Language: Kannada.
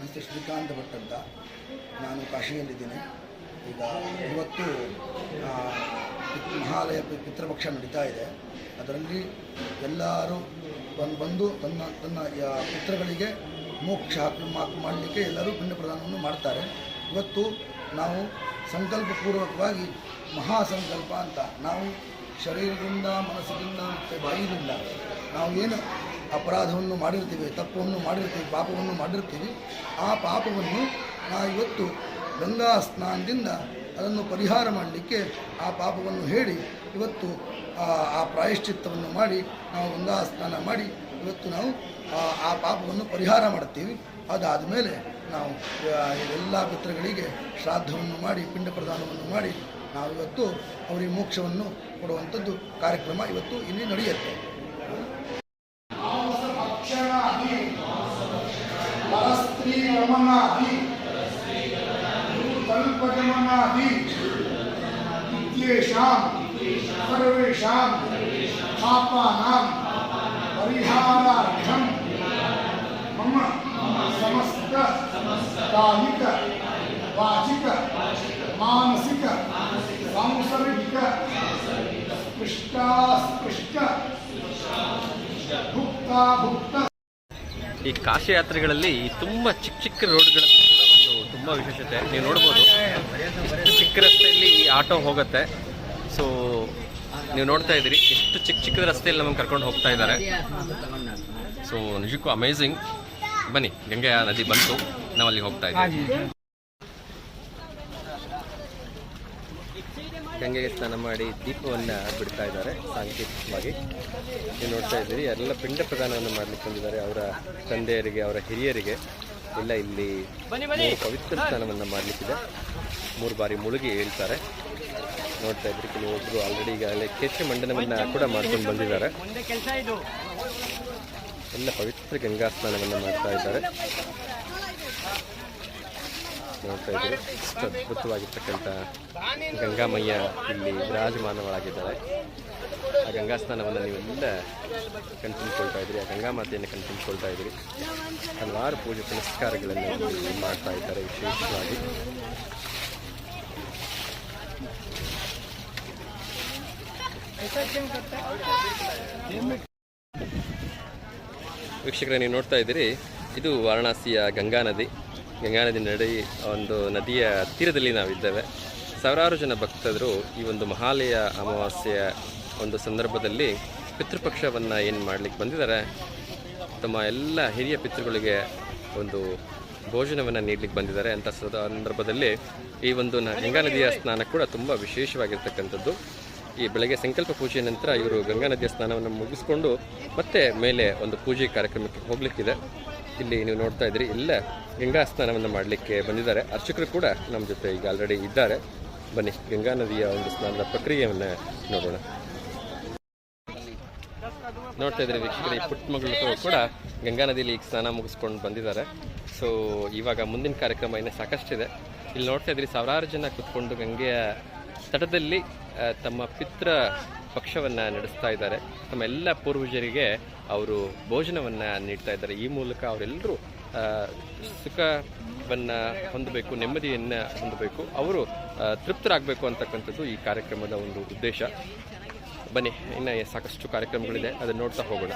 ಹೆಸರು ಶ್ರೀಕಾಂತ್ ಭಟ್ ಅಂತ. ನಾನು ಕಾಶಿಯಲ್ಲಿದ್ದೀನಿ. ಈಗ ಇವತ್ತು ಮಹಾಲಯ ಪಿತೃಪಕ್ಷ ನಡೀತಾ ಇದೆ. ಅದರಲ್ಲಿ ಎಲ್ಲರೂ ಬಂದು ಬಂದು ತನ್ನ ತನ್ನ ಪಿತೃಗಳಿಗೆ ಮೋಕ್ಷ ಮಾಡಲಿಕ್ಕೆ ಎಲ್ಲರೂ ಪಿಂಡ ಪ್ರದಾನವನ್ನು ಮಾಡ್ತಾರೆ. ಇವತ್ತು ನಾವು ಸಂಕಲ್ಪಪೂರ್ವಕವಾಗಿ ಮಹಾಸಂಕಲ್ಪ ಅಂತ. ನಾವು ಶರೀರದಿಂದ, ಮನಸ್ಸಿನಿಂದ ಮತ್ತು ಬಾಯಿಯಿಂದ ನಾವು ಏನು ಅಪರಾಧವನ್ನು ಮಾಡಿರ್ತೀವಿ ತಪ್ಪವನ್ನು ಮಾಡಿರ್ತೀವಿ, ಪಾಪವನ್ನು ಮಾಡಿರ್ತೀವಿ, ಆ ಪಾಪವನ್ನು ನಾವು ಇವತ್ತು ಗಂಗಾ ಸ್ನಾನದಿಂದ ಅದನ್ನು ಪರಿಹಾರ ಮಾಡಲಿಕ್ಕೆ ಆ ಪಾಪವನ್ನು ಹೇಳಿ, ಇವತ್ತು ಆ ಪ್ರಾಯಶ್ಚಿತ್ತವನ್ನು ಮಾಡಿ, ನಾವು ಗಂಗಾ ಸ್ನಾನ ಮಾಡಿ, ಇವತ್ತು ನಾವು ಆ- ಪಾಪವನ್ನು ಪರಿಹಾರ ಮಾಡ್ತೀವಿ ಅದಾದ ಮೇಲೆ ನಾವು ಎಲ್ಲ ಪಿತೃಗಳಿಗೆ ಶ್ರಾದ್ದವನ್ನು ಮಾಡಿ, ಪಿಂಡ ಪ್ರದಾನವನ್ನು ಮಾಡಿ, ನಾವು ಇವತ್ತು ಅವರಿಗೆ ಮೋಕ್ಷವನ್ನು ಕೊಡುವಂಥದ್ದು ಕಾರ್ಯಕ್ರಮ ಇವತ್ತು ಇಲ್ಲಿ ನಡೆಯುತ್ತೆ. परस्त्री रमणादि कल्पगमनादि इत्येषां सर्वेषां पापानां परिहारार्थं मम समस्त कायिक वाचिक, मानसिक, सांसर्गिक, स्पृष्टास्पृष्ट भुक्ता भुक्त ಈ ಕಾಶಿ ಯಾತ್ರೆಗಳಲ್ಲಿ ತುಂಬ ಚಿಕ್ಕ ಚಿಕ್ಕ ರೋಡ್ಗಳದ್ದು ಕೂಡ ಒಂದು ತುಂಬ ವಿಶೇಷತೆ. ನೀವು ನೋಡ್ಬೋದು, ಇಷ್ಟು ಚಿಕ್ಕ ರಸ್ತೆಯಲ್ಲಿ ಈ ಆಟೋ ಹೋಗುತ್ತೆ. ಸೊ ನೀವು ನೋಡ್ತಾ ಇದ್ದೀರಿ ಎಷ್ಟು ಚಿಕ್ಕ ಚಿಕ್ಕ ರಸ್ತೆಯಲ್ಲಿ ನಮಗೆ ಕರ್ಕೊಂಡು ಹೋಗ್ತಾ ಇದ್ದಾರೆ. ಸೊ ನಿಜಕ್ಕೂ ಅಮೇಝಿಂಗ್ ಬನ್ನಿ, ಗಂಗೆಯ ನದಿ ಬಂತು ನಾವು ಅಲ್ಲಿ ಹೋಗ್ತಾ ಇದ್ದೀವಿ. ಗಂಗೆಗೆ ಸ್ನಾನ ಮಾಡಿ ದೀಪವನ್ನು ಬಿಡ್ತಾ ಇದ್ದಾರೆ ಸಾಂಕೇತಿಕವಾಗಿ. ನೀವು ನೋಡ್ತಾ ಇದ್ದೀರಿ ಎಲ್ಲ ಪಿಂಡ ಪ್ರದಾನವನ್ನು ಮಾಡ್ಲಿಕ್ಕೆ ಬಂದಿದ್ದಾರೆ ಅವರ ತಂದೆಯರಿಗೆ ಅವರ ಹಿರಿಯರಿಗೆ. ಎಲ್ಲ ಇಲ್ಲಿ ಮೂರು ಪವಿತ್ರ ಸ್ನಾನವನ್ನು ಮಾಡಲಿಕ್ಕಿದೆ. ಮೂರು ಬಾರಿ ಮುಳುಗಿ ಹೇಳ್ತಾರೆ. ನೋಡ್ತಾ ಇದ್ರಿ ಕೆಲವೊಬ್ಬರು ಆಲ್ರೆಡಿ ಈಗಾಗಲೇ ಕೇಶ ಮಂಡನವನ್ನು ಕೂಡ ಮಾಡ್ಕೊಂಡು ಬಂದಿದ್ದಾರೆ. ಎಲ್ಲ ಪವಿತ್ರ ಗಂಗಾ ಸ್ನಾನವನ್ನು ಮಾಡ್ತಾ ಇದ್ದಾರೆ. ನೋಡ್ತಾ ಇದ್ದೀರಿ ಇಷ್ಟು ಅದ್ಭುತವಾಗಿರ್ತಕ್ಕಂಥ ಗಂಗಾಮಯ್ಯ ಇಲ್ಲಿ ವಿರಾಜಮಾನವಳಾಗಿದ್ದಾರೆ. ಆ ಗಂಗಾ ಸ್ನಾನವನ್ನು ನೀವೆಲ್ಲ ಕಣ್ತುಂಬಿಕೊಳ್ತಾ ಇದ್ದೀರಿ ಆ ಗಂಗಾ ಮಾತೆಯನ್ನು ಕಣ್ತುಂಬಿಕೊಳ್ತಾ ಇದ್ದೀರಿ ಹಲವಾರು ಪೂಜೆ ಪುನಸ್ಕಾರಗಳನ್ನು ಮಾಡ್ತಾ ಇದ್ದಾರೆ ವಿಶೇಷವಾಗಿ. ವೀಕ್ಷಕರೇ, ನೀವು ನೋಡ್ತಾ ಇದ್ದೀರಿ, ಇದು ವಾರಣಾಸಿಯ ಗಂಗಾ ನದಿ. ಗಂಗಾ ನದಿ ನಡಿ ಒಂದು ನದಿಯ ತೀರದಲ್ಲಿ ನಾವಿದ್ದೇವೆ. ಸಾವಿರಾರು ಜನ ಭಕ್ತರು ಈ ಒಂದು ಮಹಾಲಯ ಅಮಾವಾಸ್ಯೆಯ ಒಂದು ಸಂದರ್ಭದಲ್ಲಿ ಪಿತೃಪಕ್ಷವನ್ನು ಏನು ಮಾಡಲಿಕ್ಕೆ ಬಂದಿದ್ದಾರೆ ತಮ್ಮ ಎಲ್ಲ ಹಿರಿಯ ಪಿತೃಗಳಿಗೆ ಒಂದು ಭೋಜನವನ್ನು ನೀಡಲಿಕ್ಕೆ ಬಂದಿದ್ದಾರೆ ಅಂತ ಸಂದರ್ಭದಲ್ಲಿ ಈ ಒಂದು ಗಂಗಾ ನದಿಯ ಸ್ನಾನ ಕೂಡ ತುಂಬ ವಿಶೇಷವಾಗಿರ್ತಕ್ಕಂಥದ್ದು. ಈ ಬೆಳಗ್ಗೆ ಸಂಕಲ್ಪ ಪೂಜೆ ನಂತರ ಇವರು ಗಂಗಾ ನದಿಯ ಸ್ನಾನವನ್ನು ಮುಗಿಸ್ಕೊಂಡು ಮತ್ತೆ ಮೇಲೆ ಒಂದು ಪೂಜೆ ಕಾರ್ಯಕ್ರಮಕ್ಕೆ ಹೋಗ್ಲಿಕ್ಕಿದೆ. ಇಲ್ಲಿ ನೀವು ನೋಡ್ತಾ ಇದ್ದೀರಿ, ಇಲ್ಲ ಗಂಗಾ ಸ್ನಾನವನ್ನು ಮಾಡಲಿಕ್ಕೆ ಬಂದಿದ್ದಾರೆ. ಅರ್ಚಕರು ಕೂಡ ನಮ್ಮ ಜೊತೆ ಈಗ ಆಲ್ರೆಡಿ ಇದ್ದಾರೆ. ಬನ್ನಿ, ಗಂಗಾ ನದಿಯ ಒಂದು ಸ್ನಾನದ ಪ್ರಕ್ರಿಯೆಯನ್ನು ನೋಡೋಣ. ನೋಡ್ತಾ ಇದ್ದೀರಿ ವೀಕ್ಷಕರು, ಈ ಪುಟ್ಟ ಮಗಳು ಕೂಡ ಗಂಗಾ ನದಿಯಲ್ಲಿ ಈಗ ಸ್ನಾನ ಮುಗಿಸ್ಕೊಂಡು ಬಂದಿದ್ದಾರೆ. ಸೊ ಇವಾಗ ಮುಂದಿನ ಕಾರ್ಯಕ್ರಮ ಇನ್ನೂ ಸಾಕಷ್ಟಿದೆ. ಇಲ್ಲಿ ನೋಡ್ತಾ ಇದ್ದೀರಿ, ಸಾವಿರಾರು ಜನ ಕುತ್ಕೊಂಡು ಗಂಗೆಯ ತಟದಲ್ಲಿ ತಮ್ಮ ಪಿತೃ ಪಕ್ಷವನ್ನು ನಡೆಸ್ತಾ ಇದ್ದಾರೆ. ತಮ್ಮ ಎಲ್ಲ ಪೂರ್ವಜರಿಗೆ ಅವರು ಭೋಜನವನ್ನು ನೀಡ್ತಾ ಇದ್ದಾರೆ. ಈ ಮೂಲಕ ಅವರೆಲ್ಲರೂ ಸುಖವನ್ನು ಹೊಂದಬೇಕು, ನೆಮ್ಮದಿಯನ್ನು ಹೊಂದಬೇಕು. ಅವರು ತೃಪ್ತರಾಗಬೇಕು ಅಂತಕ್ಕಂಥದ್ದು ಈ ಕಾರ್ಯಕ್ರಮದ ಒಂದು ಉದ್ದೇಶ. ಬನ್ನಿ, ಇನ್ನು ಸಾಕಷ್ಟು ಕಾರ್ಯಕ್ರಮಗಳಿದೆ. ಅದನ್ನು ನೋಡ್ತಾ ಹೋಗೋಣ.